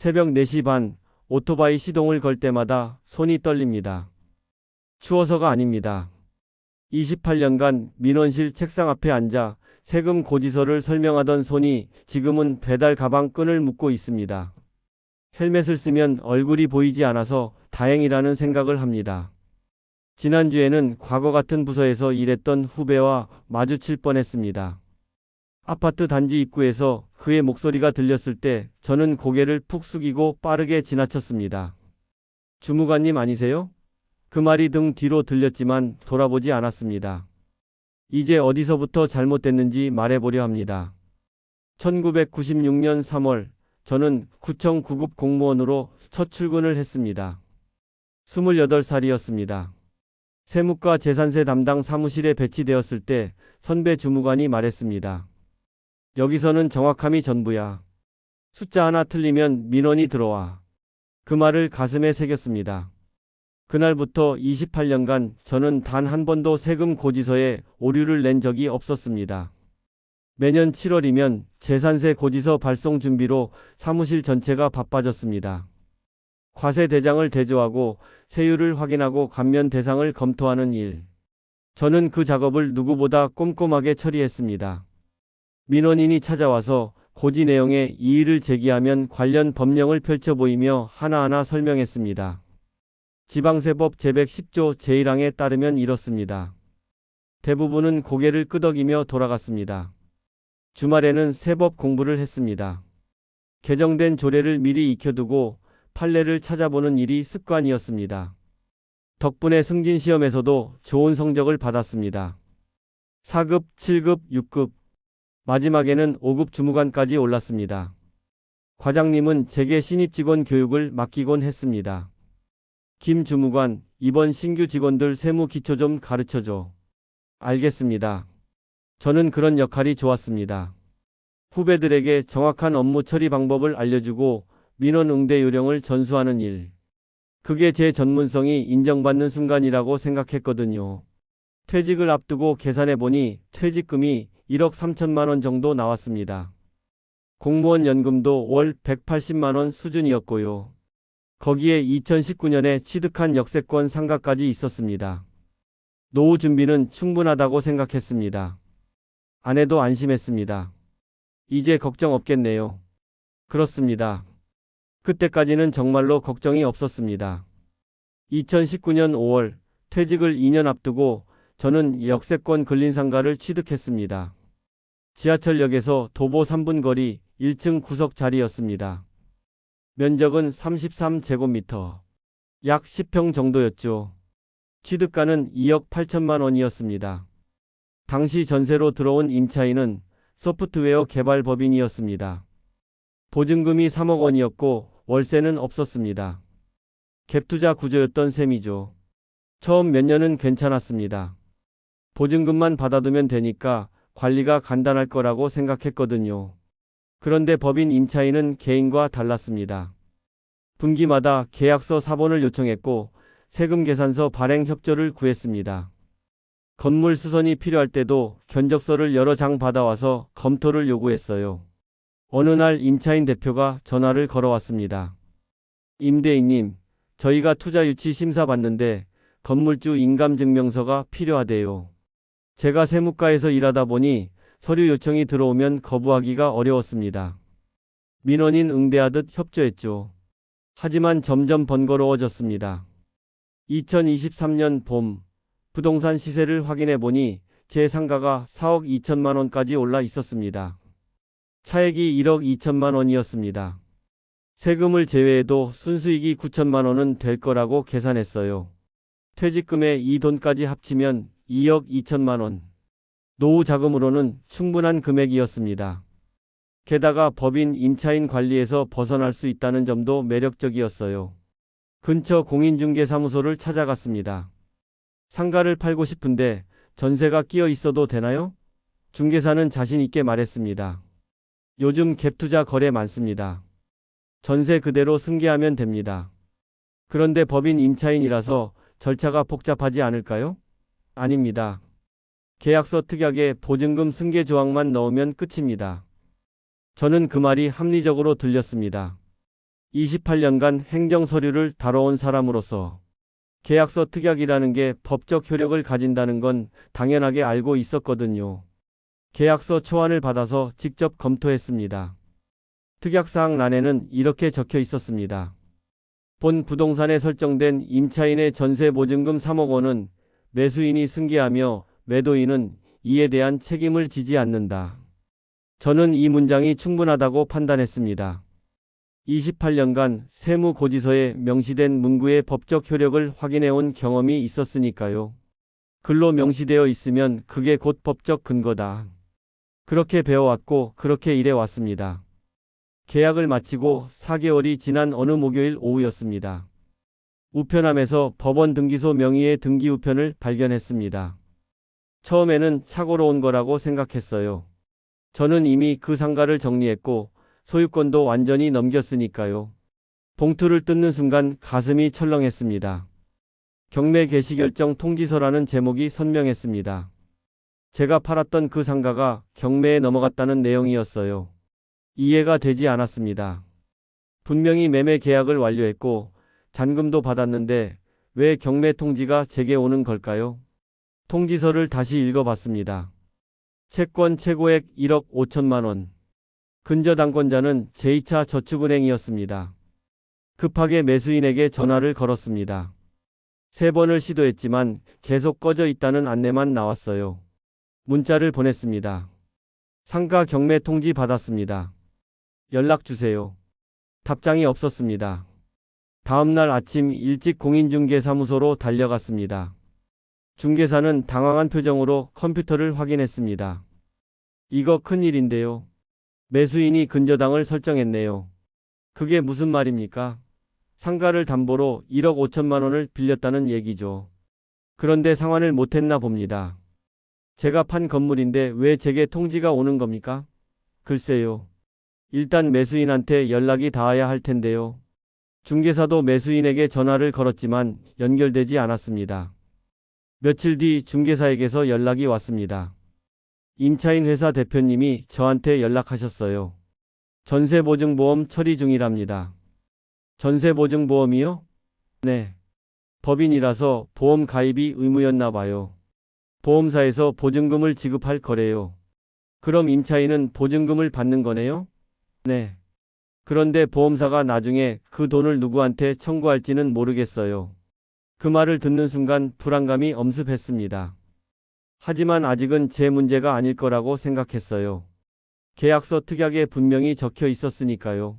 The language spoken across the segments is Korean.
새벽 4시 반 오토바이 시동을 걸 때마다 손이 떨립니다. 추워서가 아닙니다. 28년간 민원실 책상 앞에 앉아 세금 고지서를 설명하던 손이 지금은 배달 가방 끈을 묶고 있습니다. 헬멧을 쓰면 얼굴이 보이지 않아서 다행이라는 생각을 합니다. 지난주에는 과거 같은 부서에서 일했던 후배와 마주칠 뻔했습니다. 아파트 단지 입구에서 그의 목소리가 들렸을 때 저는 고개를 푹 숙이고 빠르게 지나쳤습니다. 주무관님 아니세요? 그 말이 등 뒤로 들렸지만 돌아보지 않았습니다. 이제 어디서부터 잘못됐는지 말해보려 합니다. 1996년 3월 저는 구청 구급 공무원으로 첫 출근을 했습니다. 28살이었습니다. 세무과 재산세 담당 사무실에 배치되었을 때 선배 주무관이 말했습니다. 여기서는 정확함이 전부야. 숫자 하나 틀리면 민원이 들어와. 그 말을 가슴에 새겼습니다. 그날부터 28년간 저는 단 한 번도 세금 고지서에 오류를 낸 적이 없었습니다. 매년 7월이면 재산세 고지서 발송 준비로 사무실 전체가 바빠졌습니다. 과세 대장을 대조하고 세율을 확인하고 감면 대상을 검토하는 일. 저는 그 작업을 누구보다 꼼꼼하게 처리했습니다. 민원인이 찾아와서 고지 내용에 이의를 제기하면 관련 법령을 펼쳐 보이며 하나하나 설명했습니다. 지방세법 제110조 제1항에 따르면 이렇습니다. 대부분은 고개를 끄덕이며 돌아갔습니다. 주말에는 세법 공부를 했습니다. 개정된 조례를 미리 익혀두고 판례를 찾아보는 일이 습관이었습니다. 덕분에 승진 시험에서도 좋은 성적을 받았습니다. 4급, 7급, 6급, 마지막에는 5급 주무관까지 올랐습니다. 과장님은 제게 신입 직원 교육을 맡기곤 했습니다. 김 주무관, 이번 신규 직원들 세무 기초 좀 가르쳐줘. 알겠습니다. 저는 그런 역할이 좋았습니다. 후배들에게 정확한 업무 처리 방법을 알려주고 민원 응대 요령을 전수하는 일. 그게 제 전문성이 인정받는 순간이라고 생각했거든요. 퇴직을 앞두고 계산해 보니 퇴직금이 1억 3천만 원 정도 나왔습니다. 공무원 연금도 월 180만 원 수준이었고요. 거기에 2019년에 취득한 역세권 상가까지 있었습니다. 노후 준비는 충분하다고 생각했습니다. 아내도 안심했습니다. 이제 걱정 없겠네요. 그렇습니다. 그때까지는 정말로 걱정이 없었습니다. 2019년 5월 퇴직을 2년 앞두고 저는 역세권 근린상가를 취득했습니다. 지하철역에서 도보 3분 거리 1층 구석 자리였습니다. 면적은 33제곱미터, 약 10평 정도였죠. 취득가는 2억 8천만 원이었습니다. 당시 전세로 들어온 임차인은 소프트웨어 개발 법인이었습니다. 보증금이 3억 원이었고 월세는 없었습니다. 갭투자 구조였던 셈이죠. 처음 몇 년은 괜찮았습니다. 보증금만 받아두면 되니까 관리가 간단할 거라고 생각했거든요. 그런데 법인 임차인은 개인과 달랐습니다. 분기마다 계약서 사본을 요청했고 세금 계산서 발행 협조를 구했습니다. 건물 수선이 필요할 때도 견적서를 여러 장 받아와서 검토를 요구했어요. 어느 날 임차인 대표가 전화를 걸어왔습니다. 임대인님, 저희가 투자 유치 심사 받는데 건물주 인감증명서가 필요하대요. 제가 세무과에서 일하다 보니 서류 요청이 들어오면 거부하기가 어려웠습니다. 민원인 응대하듯 협조했죠. 하지만 점점 번거로워졌습니다. 2023년 봄, 부동산 시세를 확인해 보니 제 상가가 4억 2천만 원까지 올라 있었습니다. 차액이 1억 2천만 원이었습니다. 세금을 제외해도 순수익이 9천만 원은 될 거라고 계산했어요. 퇴직금에 이 돈까지 합치면 2억 2천만 원. 노후 자금으로는 충분한 금액이었습니다. 게다가 법인 임차인 관리에서 벗어날 수 있다는 점도 매력적이었어요. 근처 공인중개사무소를 찾아갔습니다. 상가를 팔고 싶은데 전세가 끼어 있어도 되나요? 중개사는 자신 있게 말했습니다. 요즘 갭투자 거래 많습니다. 전세 그대로 승계하면 됩니다. 그런데 법인 임차인이라서 절차가 복잡하지 않을까요? 아닙니다. 계약서 특약에 보증금 승계 조항만 넣으면 끝입니다. 저는 그 말이 합리적으로 들렸습니다. 28년간 행정 서류를 다뤄온 사람으로서 계약서 특약이라는 게 법적 효력을 가진다는 건 당연하게 알고 있었거든요. 계약서 초안을 받아서 직접 검토했습니다. 특약사항 란에는 이렇게 적혀 있었습니다. 본 부동산에 설정된 임차인의 전세 보증금 3억 원은 매수인이 승계하며 매도인은 이에 대한 책임을 지지 않는다. 저는 이 문장이 충분하다고 판단했습니다. 28년간 세무고지서에 명시된 문구의 법적 효력을 확인해온 경험이 있었으니까요. 글로 명시되어 있으면 그게 곧 법적 근거다. 그렇게 배워왔고 그렇게 일해왔습니다. 계약을 마치고 4개월이 지난 어느 목요일 오후였습니다. 우편함에서 법원 등기소 명의의 등기 우편을 발견했습니다. 처음에는 착오로 온 거라고 생각했어요. 저는 이미 그 상가를 정리했고 소유권도 완전히 넘겼으니까요. 봉투를 뜯는 순간 가슴이 철렁했습니다. 경매 개시 결정 통지서라는 제목이 선명했습니다. 제가 팔았던 그 상가가 경매에 넘어갔다는 내용이었어요. 이해가 되지 않았습니다. 분명히 매매 계약을 완료했고 잔금도 받았는데 왜 경매 통지가 제게 오는 걸까요? 통지서를 다시 읽어봤습니다. 채권 최고액 1억 5천만 원. 근저 당권자는 제2차 저축은행이었습니다. 급하게 매수인에게 전화를 걸었습니다. 세 번을 시도했지만 계속 꺼져 있다는 안내만 나왔어요. 문자를 보냈습니다. 상가 경매 통지 받았습니다. 연락 주세요. 답장이 없었습니다. 다음날 아침 일찍 공인중개사무소로 달려갔습니다. 중개사는 당황한 표정으로 컴퓨터를 확인했습니다. 이거 큰일인데요. 매수인이 근저당을 설정했네요. 그게 무슨 말입니까? 상가를 담보로 1억 5천만 원을 빌렸다는 얘기죠. 그런데 상환을 못했나 봅니다. 제가 판 건물인데 왜 제게 통지가 오는 겁니까? 글쎄요. 일단 매수인한테 연락이 닿아야 할 텐데요. 중개사도 매수인에게 전화를 걸었지만 연결되지 않았습니다. 며칠 뒤 중개사에게서 연락이 왔습니다. 임차인 회사 대표님이 저한테 연락하셨어요. 전세보증보험 처리 중이랍니다. 전세보증보험이요? 네. 법인이라서 보험 가입이 의무였나 봐요. 보험사에서 보증금을 지급할 거래요. 그럼 임차인은 보증금을 받는 거네요? 네. 그런데 보험사가 나중에 그 돈을 누구한테 청구할지는 모르겠어요. 그 말을 듣는 순간 불안감이 엄습했습니다. 하지만 아직은 제 문제가 아닐 거라고 생각했어요. 계약서 특약에 분명히 적혀 있었으니까요.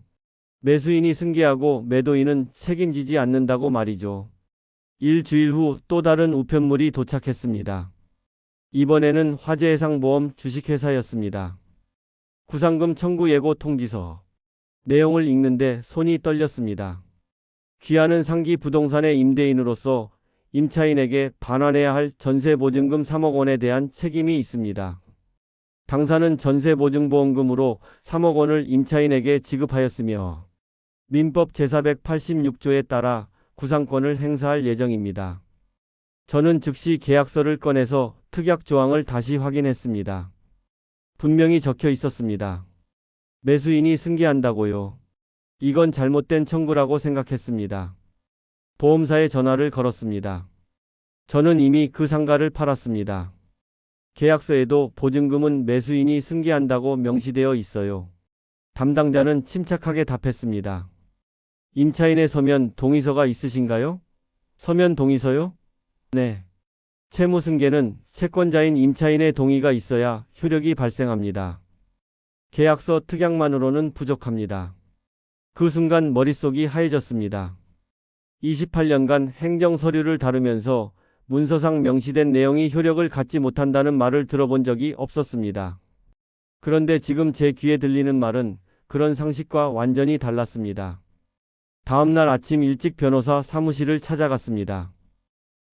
매수인이 승계하고 매도인은 책임지지 않는다고 말이죠. 일주일 후 또 다른 우편물이 도착했습니다. 이번에는 화재해상보험 주식회사였습니다. 구상금 청구 예고 통지서. 내용을 읽는데 손이 떨렸습니다. 귀하는 상기 부동산의 임대인으로서 임차인에게 반환해야 할 전세보증금 3억 원에 대한 책임이 있습니다. 당사는 전세보증보험금으로 3억 원을 임차인에게 지급하였으며 민법 제486조에 따라 구상권을 행사할 예정입니다. 저는 즉시 계약서를 꺼내서 특약 조항을 다시 확인했습니다. 분명히 적혀 있었습니다. 매수인이 승계한다고요. 이건 잘못된 청구라고 생각했습니다. 보험사에 전화를 걸었습니다. 저는 이미 그 상가를 팔았습니다. 계약서에도 보증금은 매수인이 승계한다고 명시되어 있어요. 담당자는 침착하게 답했습니다. 임차인의 서면 동의서가 있으신가요? 서면 동의서요? 네. 채무 승계는 채권자인 임차인의 동의가 있어야 효력이 발생합니다. 계약서 특약만으로는 부족합니다. 그 순간 머릿속이 하얘졌습니다. 28년간 행정 서류를 다루면서 문서상 명시된 내용이 효력을 갖지 못한다는 말을 들어본 적이 없었습니다. 그런데 지금 제 귀에 들리는 말은 그런 상식과 완전히 달랐습니다. 다음날 아침 일찍 변호사 사무실을 찾아갔습니다.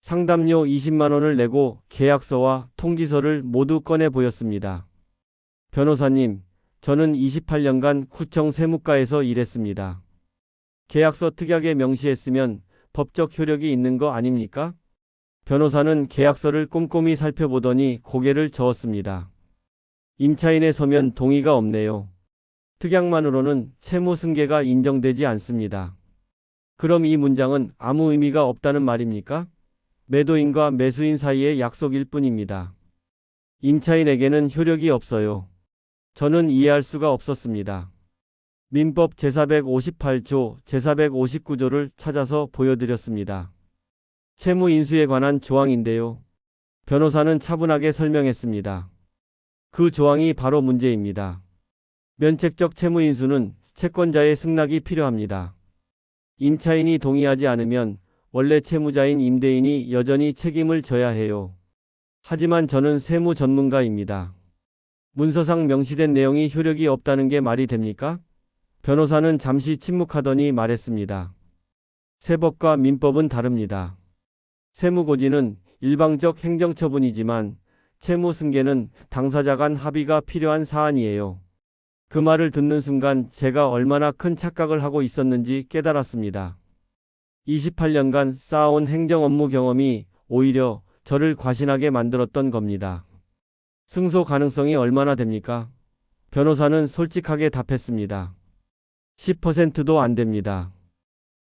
상담료 20만 원을 내고 계약서와 통지서를 모두 꺼내 보였습니다. 변호사님, 저는 28년간 구청 세무과에서 일했습니다. 계약서 특약에 명시했으면 법적 효력이 있는 거 아닙니까? 변호사는 계약서를 꼼꼼히 살펴보더니 고개를 저었습니다. 임차인의 서면 동의가 없네요. 특약만으로는 채무 승계가 인정되지 않습니다. 그럼 이 문장은 아무 의미가 없다는 말입니까? 매도인과 매수인 사이의 약속일 뿐입니다. 임차인에게는 효력이 없어요. 저는 이해할 수가 없었습니다. 민법 제458조, 제459조를 찾아서 보여드렸습니다. 채무 인수에 관한 조항인데요. 변호사는 차분하게 설명했습니다. 그 조항이 바로 문제입니다. 면책적 채무 인수는 채권자의 승낙이 필요합니다. 임차인이 동의하지 않으면 원래 채무자인 임대인이 여전히 책임을 져야 해요. 하지만 저는 세무 전문가입니다. 문서상 명시된 내용이 효력이 없다는 게 말이 됩니까? 변호사는 잠시 침묵하더니 말했습니다. 세법과 민법은 다릅니다. 세무고지는 일방적 행정처분이지만 채무승계는 당사자 간 합의가 필요한 사안이에요. 그 말을 듣는 순간 제가 얼마나 큰 착각을 하고 있었는지 깨달았습니다. 28년간 쌓아온 행정 업무 경험이 오히려 저를 과신하게 만들었던 겁니다. 승소 가능성이 얼마나 됩니까? 변호사는 솔직하게 답했습니다. 10%도 안 됩니다.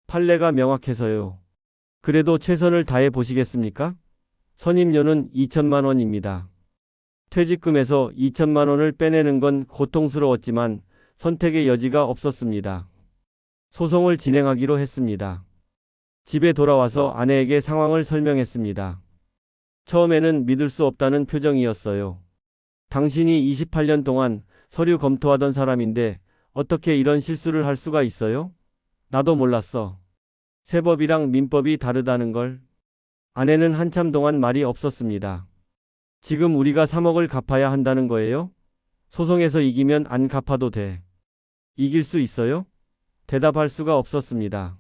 판례가 명확해서요. 그래도 최선을 다해 보시겠습니까? 선임료는 2천만 원입니다. 퇴직금에서 2천만 원을 빼내는 건 고통스러웠지만 선택의 여지가 없었습니다. 소송을 진행하기로 했습니다. 집에 돌아와서 아내에게 상황을 설명했습니다. 처음에는 믿을 수 없다는 표정이었어요. 당신이 28년 동안 서류 검토하던 사람인데 어떻게 이런 실수를 할 수가 있어요? 나도 몰랐어. 세법이랑 민법이 다르다는 걸. 아내는 한참 동안 말이 없었습니다. 지금 우리가 3억을 갚아야 한다는 거예요? 소송에서 이기면 안 갚아도 돼. 이길 수 있어요? 대답할 수가 없었습니다.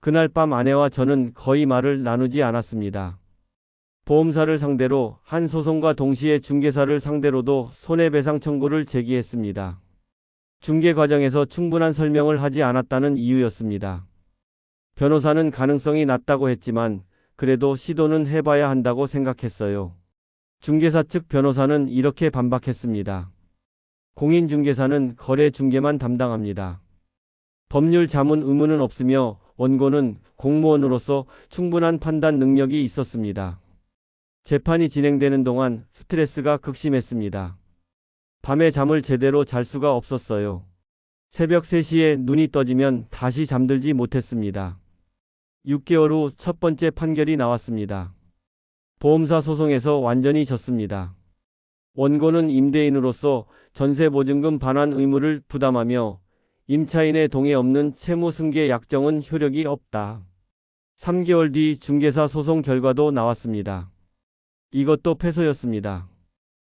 그날 밤 아내와 저는 거의 말을 나누지 않았습니다. 보험사를 상대로 한 소송과 동시에 중개사를 상대로도 손해배상 청구를 제기했습니다. 중개 과정에서 충분한 설명을 하지 않았다는 이유였습니다. 변호사는 가능성이 낮다고 했지만 그래도 시도는 해봐야 한다고 생각했어요. 중개사 측 변호사는 이렇게 반박했습니다. 공인중개사는 거래 중개만 담당합니다. 법률 자문 의무는 없으며 원고는 공무원으로서 충분한 판단 능력이 있었습니다. 재판이 진행되는 동안 스트레스가 극심했습니다. 밤에 잠을 제대로 잘 수가 없었어요. 새벽 3시에 눈이 떠지면 다시 잠들지 못했습니다. 6개월 후 첫 번째 판결이 나왔습니다. 보험사 소송에서 완전히 졌습니다. 원고는 임대인으로서 전세보증금 반환 의무를 부담하며 임차인의 동의 없는 채무 승계 약정은 효력이 없다. 3개월 뒤 중개사 소송 결과도 나왔습니다. 이것도 패소였습니다.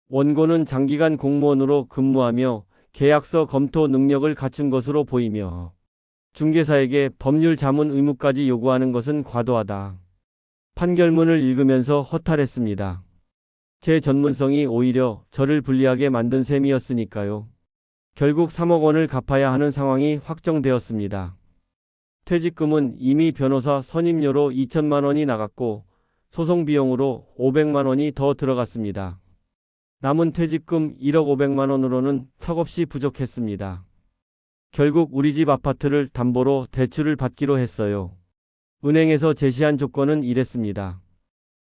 원고는 장기간 공무원으로 근무하며 계약서 검토 능력을 갖춘 것으로 보이며 중개사에게 법률 자문 의무까지 요구하는 것은 과도하다. 판결문을 읽으면서 허탈했습니다. 제 전문성이 오히려 저를 불리하게 만든 셈이었으니까요. 결국 3억 원을 갚아야 하는 상황이 확정되었습니다. 퇴직금은 이미 변호사 선임료로 2천만 원이 나갔고 소송 비용으로 500만 원이 더 들어갔습니다. 남은 퇴직금 1억 500만 원으로는 턱없이 부족했습니다. 결국 우리 집 아파트를 담보로 대출을 받기로 했어요. 은행에서 제시한 조건은 이랬습니다.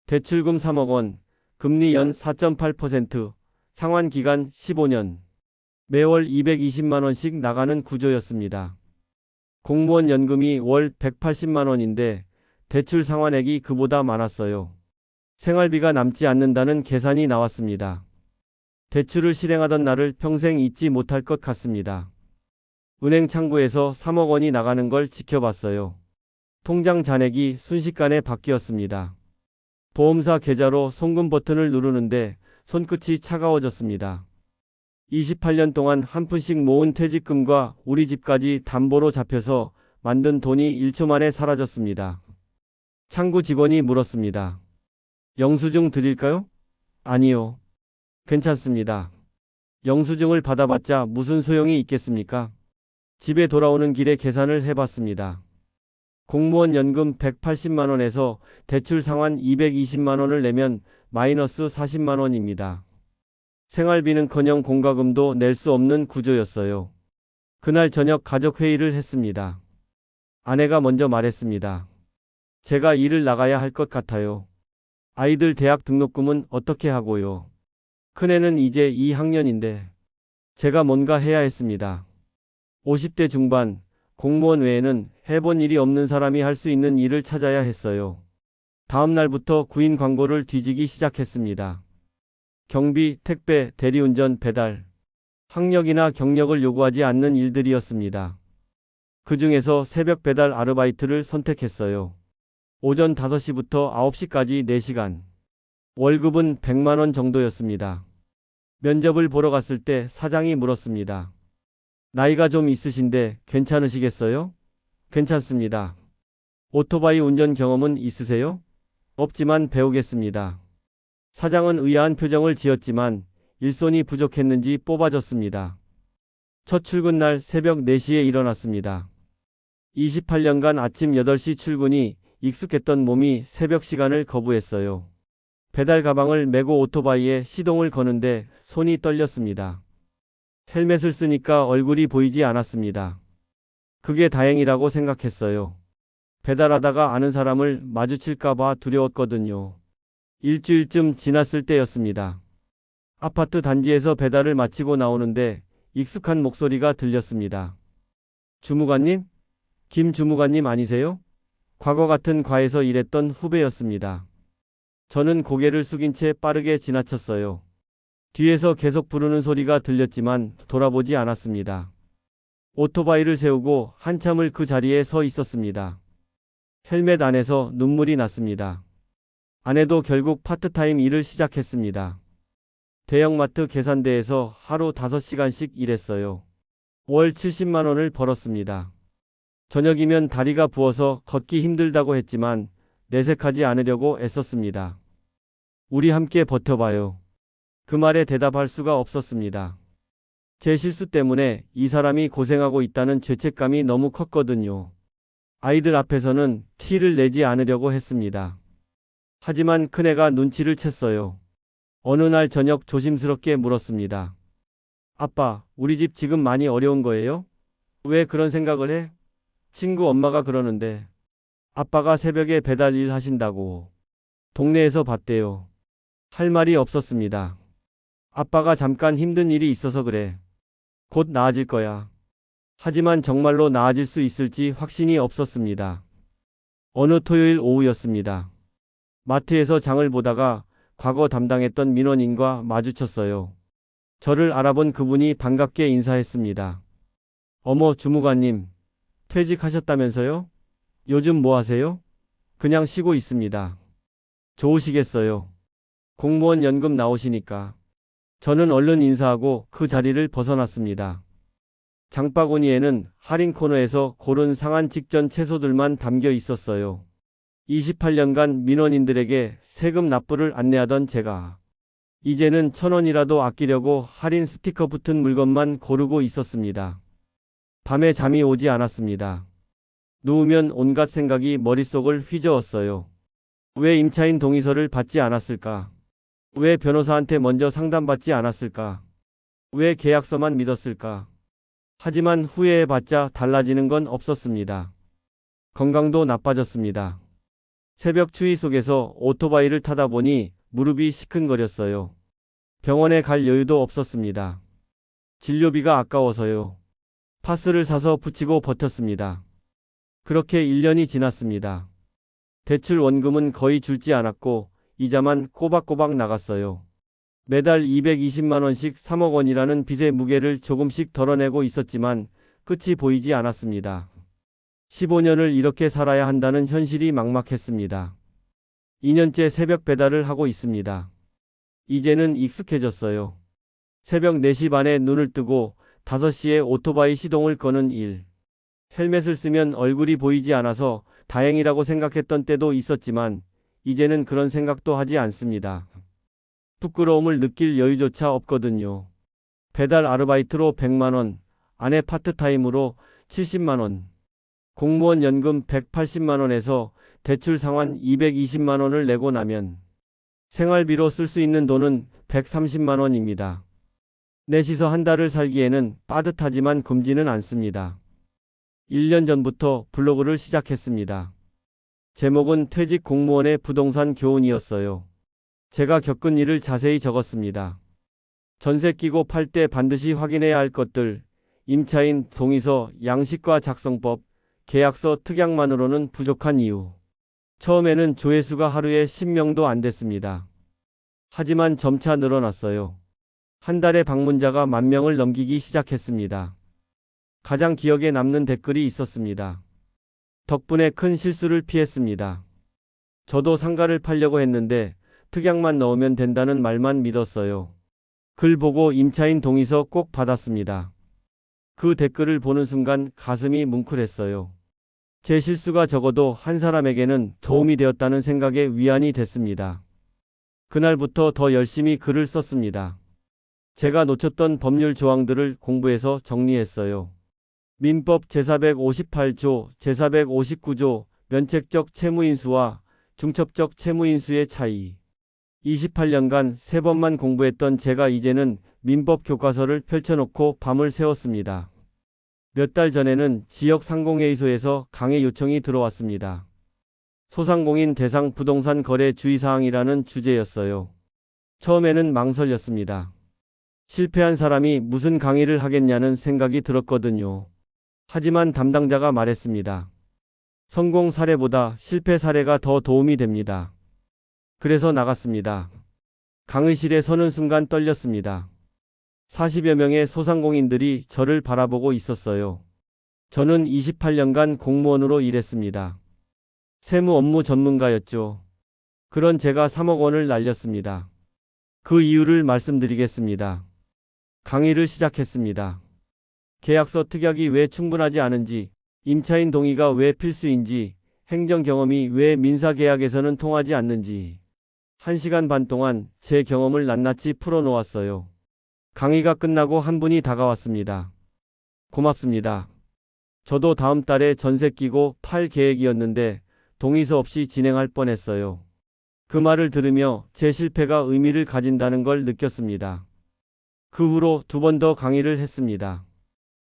대출금 3억 원, 금리 연 4.8%, 상환 기간 15년, 매월 220만 원씩 나가는 구조였습니다. 공무원 연금이 월 180만 원인데 대출 상환액이 그보다 많았어요. 생활비가 남지 않는다는 계산이 나왔습니다. 대출을 실행하던 날을 평생 잊지 못할 것 같습니다. 은행 창구에서 3억 원이 나가는 걸 지켜봤어요. 통장 잔액이 순식간에 바뀌었습니다. 보험사 계좌로 송금 버튼을 누르는데 손끝이 차가워졌습니다. 28년 동안 한 푼씩 모은 퇴직금과 우리 집까지 담보로 잡혀서 만든 돈이 1초 만에 사라졌습니다. 창구 직원이 물었습니다. 영수증 드릴까요? 아니요. 괜찮습니다. 영수증을 받아봤자 무슨 소용이 있겠습니까? 집에 돌아오는 길에 계산을 해봤습니다. 공무원 연금 180만 원에서 대출 상환 220만 원을 내면 마이너스 40만 원입니다. 생활비는커녕 공과금도 낼 수 없는 구조였어요. 그날 저녁 가족 회의를 했습니다. 아내가 먼저 말했습니다. 제가 일을 나가야 할 것 같아요. 아이들 대학 등록금은 어떻게 하고요? 큰애는 이제 2학년인데 제가 뭔가 해야 했습니다. 50대 중반 공무원 외에는 해본 일이 없는 사람이 할 수 있는 일을 찾아야 했어요. 다음 날부터 구인 광고를 뒤지기 시작했습니다. 경비, 택배, 대리운전, 배달. 학력이나 경력을 요구하지 않는 일들이었습니다. 그 중에서 새벽 배달 아르바이트를 선택했어요. 오전 5시부터 9시까지 4시간. 월급은 100만원 정도였습니다. 면접을 보러 갔을 때 사장이 물었습니다. 나이가 좀 있으신데 괜찮으시겠어요? 괜찮습니다. 오토바이 운전 경험은 있으세요? 없지만 배우겠습니다. 사장은 의아한 표정을 지었지만 일손이 부족했는지 뽑아줬습니다. 첫 출근 날 새벽 4시에 일어났습니다. 28년간 아침 8시 출근이 익숙했던 몸이 새벽 시간을 거부했어요. 배달 가방을 메고 오토바이에 시동을 거는데 손이 떨렸습니다. 헬멧을 쓰니까 얼굴이 보이지 않았습니다. 그게 다행이라고 생각했어요. 배달하다가 아는 사람을 마주칠까봐 두려웠거든요. 일주일쯤 지났을 때였습니다. 아파트 단지에서 배달을 마치고 나오는데 익숙한 목소리가 들렸습니다. 주무관님? 김 주무관님 아니세요? 과거 같은 과에서 일했던 후배였습니다. 저는 고개를 숙인 채 빠르게 지나쳤어요. 뒤에서 계속 부르는 소리가 들렸지만 돌아보지 않았습니다. 오토바이를 세우고 한참을 그 자리에 서 있었습니다. 헬멧 안에서 눈물이 났습니다. 아내도 결국 파트타임 일을 시작했습니다. 대형마트 계산대에서 하루 5시간씩 일했어요. 월 70만 원을 벌었습니다. 저녁이면 다리가 부어서 걷기 힘들다고 했지만 내색하지 않으려고 애썼습니다. 우리 함께 버텨봐요. 그 말에 대답할 수가 없었습니다. 제 실수 때문에 이 사람이 고생하고 있다는 죄책감이 너무 컸거든요. 아이들 앞에서는 티를 내지 않으려고 했습니다. 하지만 큰애가 눈치를 챘어요. 어느 날 저녁 조심스럽게 물었습니다. 아빠, 우리 집 지금 많이 어려운 거예요? 왜 그런 생각을 해? 친구 엄마가 그러는데 아빠가 새벽에 배달 일 하신다고 동네에서 봤대요. 할 말이 없었습니다. 아빠가 잠깐 힘든 일이 있어서 그래. 곧 나아질 거야. 하지만 정말로 나아질 수 있을지 확신이 없었습니다. 어느 토요일 오후였습니다. 마트에서 장을 보다가 과거 담당했던 민원인과 마주쳤어요. 저를 알아본 그분이 반갑게 인사했습니다. 어머, 주무관님. 퇴직하셨다면서요? 요즘 뭐 하세요? 그냥 쉬고 있습니다. 좋으시겠어요. 공무원 연금 나오시니까. 저는 얼른 인사하고 그 자리를 벗어났습니다. 장바구니에는 할인 코너에서 고른 상한 직전 채소들만 담겨 있었어요. 28년간 민원인들에게 세금 납부를 안내하던 제가 이제는 천 원이라도 아끼려고 할인 스티커 붙은 물건만 고르고 있었습니다. 밤에 잠이 오지 않았습니다. 누우면 온갖 생각이 머릿속을 휘저었어요. 왜 임차인 동의서를 받지 않았을까? 왜 변호사한테 먼저 상담받지 않았을까? 왜 계약서만 믿었을까? 하지만 후회해봤자 달라지는 건 없었습니다. 건강도 나빠졌습니다. 새벽 추위 속에서 오토바이를 타다 보니 무릎이 시큰거렸어요. 병원에 갈 여유도 없었습니다. 진료비가 아까워서요. 파스를 사서 붙이고 버텼습니다. 그렇게 1년이 지났습니다. 대출 원금은 거의 줄지 않았고 이자만 꼬박꼬박 나갔어요. 매달 220만원씩 3억 원이라는 빚의 무게를 조금씩 덜어내고 있었지만 끝이 보이지 않았습니다. 15년을 이렇게 살아야 한다는 현실이 막막했습니다. 2년째 새벽 배달을 하고 있습니다. 이제는 익숙해졌어요. 새벽 4시 반에 눈을 뜨고 5시에 오토바이 시동을 거는 일. 헬멧을 쓰면 얼굴이 보이지 않아서 다행이라고 생각했던 때도 있었지만 이제는 그런 생각도 하지 않습니다. 부끄러움을 느낄 여유조차 없거든요. 배달 아르바이트로 100만원, 아내 파트타임으로 70만원, 공무원 연금 180만원에서 대출 상환 220만원을 내고 나면 생활비로 쓸 수 있는 돈은 130만원입니다. 넷이서 한 달을 살기에는 빠듯하지만 굶지는 않습니다. 1년 전부터 블로그를 시작했습니다. 제목은 퇴직 공무원의 부동산 교훈이었어요. 제가 겪은 일을 자세히 적었습니다. 전세 끼고 팔 때 반드시 확인해야 할 것들, 임차인 동의서, 양식과 작성법, 계약서 특약만으로는 부족한 이유. 처음에는 조회수가 하루에 10명도 안 됐습니다. 하지만 점차 늘어났어요. 한 달에 방문자가 만 명을 넘기기 시작했습니다. 가장 기억에 남는 댓글이 있었습니다. 덕분에 큰 실수를 피했습니다. 저도 상가를 팔려고 했는데 특약만 넣으면 된다는 말만 믿었어요. 글 보고 임차인 동의서 꼭 받았습니다. 그 댓글을 보는 순간 가슴이 뭉클했어요. 제 실수가 적어도 한 사람에게는 도움이 되었다는 생각에 위안이 됐습니다. 그날부터 더 열심히 글을 썼습니다. 제가 놓쳤던 법률 조항들을 공부해서 정리했어요. 민법 제458조, 제459조, 면책적 채무인수와 중첩적 채무인수의 차이. 28년간 세 번만 공부했던 제가 이제는 민법 교과서를 펼쳐놓고 밤을 새웠습니다. 몇 달 전에는 지역 상공회의소에서 강의 요청이 들어왔습니다. 소상공인 대상 부동산 거래 주의사항이라는 주제였어요. 처음에는 망설였습니다. 실패한 사람이 무슨 강의를 하겠냐는 생각이 들었거든요. 하지만 담당자가 말했습니다. 성공 사례보다 실패 사례가 더 도움이 됩니다. 그래서 나갔습니다. 강의실에 서는 순간 떨렸습니다. 40여 명의 소상공인들이 저를 바라보고 있었어요. 저는 28년간 공무원으로 일했습니다. 세무 업무 전문가였죠. 그런 제가 3억 원을 날렸습니다. 그 이유를 말씀드리겠습니다. 강의를 시작했습니다. 계약서 특약이 왜 충분하지 않은지, 임차인 동의가 왜 필수인지, 행정 경험이 왜 민사 계약에서는 통하지 않는지. 1시간 반 동안 제 경험을 낱낱이 풀어놓았어요. 강의가 끝나고 한 분이 다가왔습니다. 고맙습니다. 저도 다음 달에 전세 끼고 팔 계획이었는데 동의서 없이 진행할 뻔했어요. 그 말을 들으며 제 실패가 의미를 가진다는 걸 느꼈습니다. 그 후로 두 번 더 강의를 했습니다.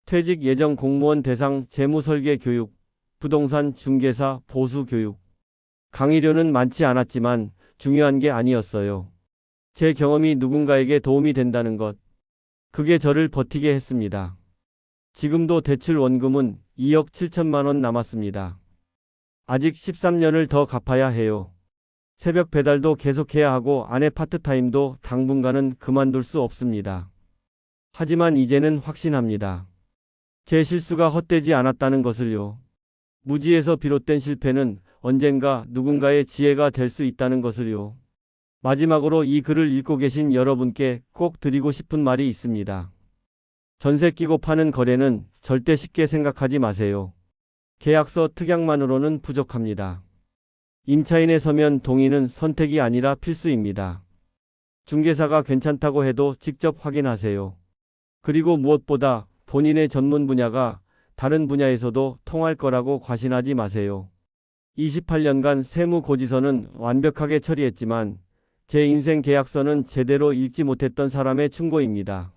퇴직 예정 공무원 대상 재무 설계 교육, 부동산 중개사 보수 교육. 강의료는 많지 않았지만 중요한 게 아니었어요. 제 경험이 누군가에게 도움이 된다는 것. 그게 저를 버티게 했습니다. 지금도 대출 원금은 2억 7천만 원 남았습니다. 아직 13년을 더 갚아야 해요. 새벽 배달도 계속해야 하고 아내 파트타임도 당분간은 그만둘 수 없습니다. 하지만 이제는 확신합니다. 제 실수가 헛되지 않았다는 것을요. 무지에서 비롯된 실패는 언젠가 누군가의 지혜가 될 수 있다는 것을요. 마지막으로 이 글을 읽고 계신 여러분께 꼭 드리고 싶은 말이 있습니다. 전세 끼고 파는 거래는 절대 쉽게 생각하지 마세요. 계약서 특약만으로는 부족합니다. 임차인에 서면 동의는 선택이 아니라 필수입니다. 중개사가 괜찮다고 해도 직접 확인하세요. 그리고 무엇보다 본인의 전문 분야가 다른 분야에서도 통할 거라고 과신하지 마세요. 28년간 세무 고지서는 완벽하게 처리했지만 제 인생 계약서는 제대로 읽지 못했던 사람의 충고입니다.